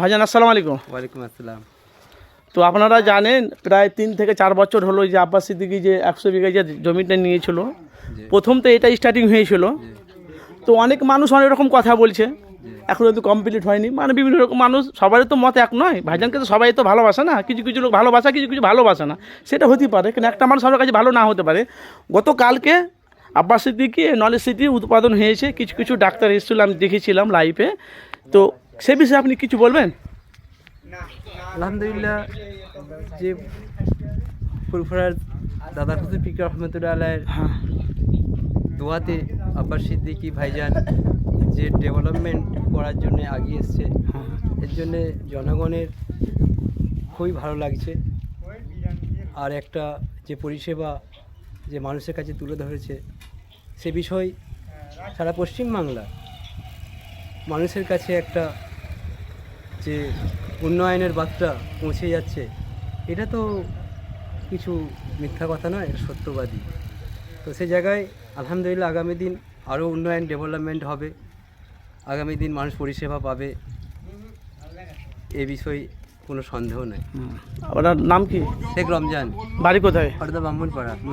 ভাইজান আসসালামু আলাইকুম। ওয়ালাইকুম আসসালাম। তো আপনারা জানেন প্রায় তিন থেকে চার বছর হলো যে আব্বাস সিদ্দিকি যে একশো বিঘা যে জমিটা নিয়েছিল। প্রথম তো এটা স্টার্টিং হয়েছিল। তো অনেক মানুষ অনেক রকম কথা বলছে। এখন কিন্তু কমপ্লিট হয়নি। মানে বিভিন্ন রকম মানুষ সবারই তো মত এক নয়। ভাইজানকে তো সবাই তো ভালোবাসে না। কিছু কিছু লোক ভালোবাসা কিছু কিছু ভালোবাসে না। সেটা হতে পারে কিন্তু একটা মানুষ সবার কাছে ভালো না হতে পারে। গতকালকে আব্বাস সিদ্দিকি নলেজ সিটি উৎপাদন হয়েছে। কিছু কিছু ডাক্তার এসেছিল আমি দেখেছিলাম লাইফে তো সে বিষয়ে আপনি কিছু বলবেন? আলহামদুলিল্লাহ যে ফুরফুরার দাদা হুজুর ফিকর রহমতুল্লাহ আলাইয়ের হ্যাঁ। দোয়াতে আব্বাস সিদ্দিকি ভাইজান যে ডেভেলপমেন্ট করার জন্য এগিয়ে এসছে এর জন্যে জনগণের খুবই ভালো লাগছে। আর একটা যে পরিষেবা যে মানুষের কাছে তুলে ধরেছে সে বিষয় সারা পশ্চিমবাংলা মানুষের কাছে একটা যে উন্নয়নের বার্তা পৌঁছে যাচ্ছে এটা তো কিছু মিথ্যা কথা নয় সত্যবাদী। তো সেই জায়গায় আলহামদুলিল্লাহ আগামী দিন আরও উন্নয়ন ডেভেলপমেন্ট হবে আগামী দিন মানুষ পরিষেবা পাবে এ বিষয়ে কোনো সন্দেহ নেই। আপনার নাম কি? শেখ রমজান। বাড়ি কোথায়? হরদা ব্রাহ্মণপাড়া।